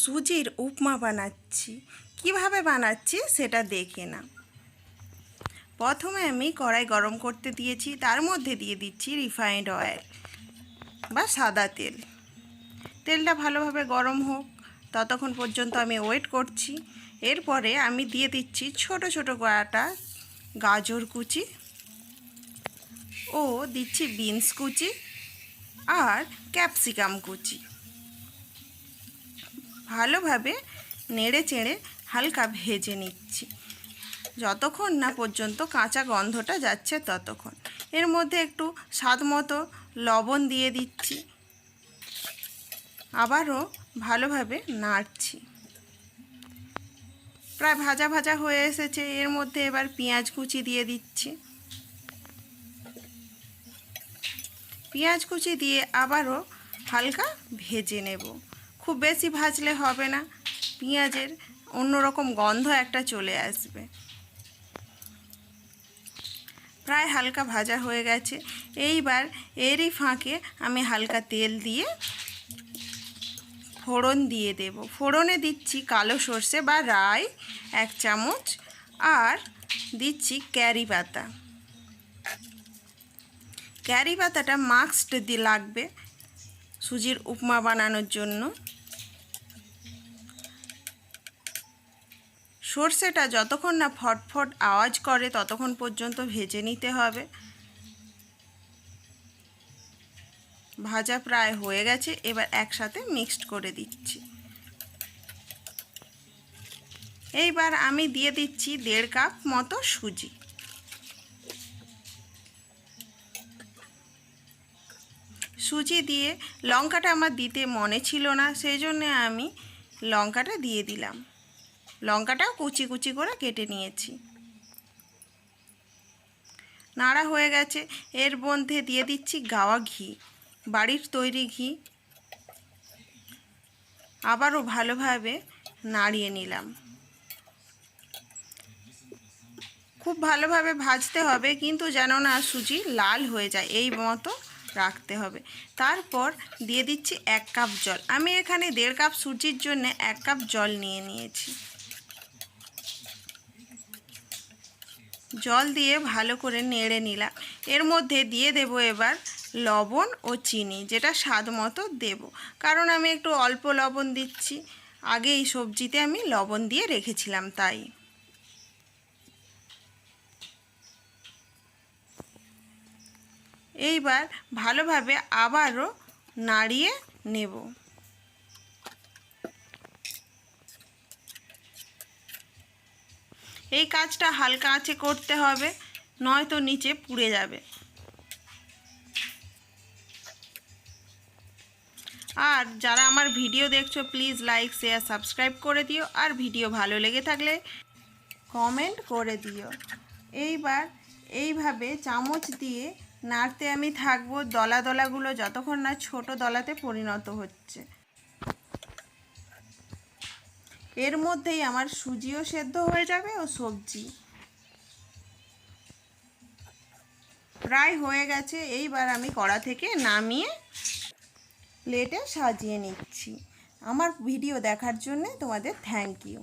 সুজির উপমা বানাচ্ছি। কীভাবে বানাচ্ছি সেটা দেখে না প্রথমে আমি কড়াই গরম করতে দিয়েছি, তার মধ্যে দিয়ে দিচ্ছি রিফাইন্ড অয়েল বা সাদা তেল। তেলটা ভালোভাবে গরম হোক, ততক্ষণ পর্যন্ত আমি ওয়েট করছি। এরপরে আমি দিয়ে দিচ্ছি ছোট ছোট কাটা গাজর কুচি ও দিচ্ছি বিনস কুচি আর ক্যাপসিকাম কুচি। ভালোভাবে নেড়ে চেড়ে হালকা ভেজে নিচ্ছি। যতক্ষণ না পর্যন্ত কাঁচা গন্ধটা যাচ্ছে ততক্ষণ। এর মধ্যে একটু স্বাদ মতো লবণ দিয়ে দিচ্ছি। আবারও ভালোভাবে নাড়ছি। প্রায় ভাজা ভাজা হয়ে এসেছে। এর মধ্যে এবার পেঁয়াজ কুচি দিয়ে দিচ্ছি। পেঁয়াজ কুচি দিয়ে আবারও হালকা ভেজে নেব। খুব বেশি ভাজলে হবে না। পেঁয়াজের অন্যরকম গন্ধ একটা চলে আসবে। প্রায় হালকা ভাজা হয়ে গেছে। এইবার এরই ফাঁকে আমি হালকা তেল দিয়ে ফোড়ন দিয়ে দেব। ফোড়নে দিচ্ছি কালো সর্ষে বা রাই এক চামচ আর দিচ্ছি ক্যারি পাতা। ক্যারি পাতাটা মাস্ট দিয়ে লাগবে। সুজির উপমা বানানোর জন্য। সর্ষেটা যতক্ষণ না ফটফট আওয়াজ করে, ততক্ষণ পর্যন্ত ভেজে নিতে হবে। ভাজা প্রায় হয়ে গেছে, এবার একসাথে মিক্সড করে দিচ্ছি। এইবার আমি দিয়ে দিচ্ছি দেড় কাপ মতো সুজি। সুজি দিয়ে লঙ্কাটা আমার দিতে মনে ছিল না সেই জন্য আমি লঙ্কাটা দিয়ে দিলাম। লঙ্কাটাও কুচি কুচি করে কেটে নিয়েছি। নাড়া হয়ে গেছে। এর মধ্যে দিয়ে দিচ্ছি গাওয়া ঘি, বাড়ির তৈরি ঘি। আবারও ভালোভাবে নাড়িয়ে নিলাম। খুব ভালোভাবে ভাজতে হবে, কিন্তু যেন না সুজি লাল হয়ে যায়, এই মতো রাখতে হবে। তারপর দিয়ে দিচ্ছি এক কাপ জল। আমি এখানে দেড় কাপ সুজির জন্য এক কাপ জল নিয়ে নিয়েছি। জল দিয়ে ভালো করে নেড়ে নিলাম। এর মধ্যে দিয়ে দেব এবার লবণ ও চিনি, যেটা স্বাদ মতো দেব। কারণ আমি একটু অল্প লবণ দিচ্ছি। আগে এই সবজিতে আমি লবণ দিয়ে রেখেছিলাম, তাই। এইবার ভালোভাবে আবারও নাড়িয়ে নেব। এই কাজটা হালকা আঁচে করতে হবে, নয়তো নিচে পুড়ে যাবে। আর যারা আমার ভিডিও দেখছ প্লিজ লাইক শেয়ার সাবস্ক্রাইব করে দিও। আর ভিডিও ভালো লেগে থাকলে কমেন্ট করে দিও। এইবার এইভাবে চামচ দিয়ে নাড়তে আমি থাকব, দলা দলাগুলো যতক্ষণ না ছোট দলাতে পরিণত হচ্ছে। এর মধ্যেই আমার সুজিও সেদ্ধ হয়ে যাবে ও সবজি। প্রায় হয়ে গেছে, এইবার আমি কড়া থেকে নামিয়ে প্লেটে সাজিয়ে নিচ্ছি। আমার ভিডিও দেখার জন্যে তোমাদের থ্যাংক ইউ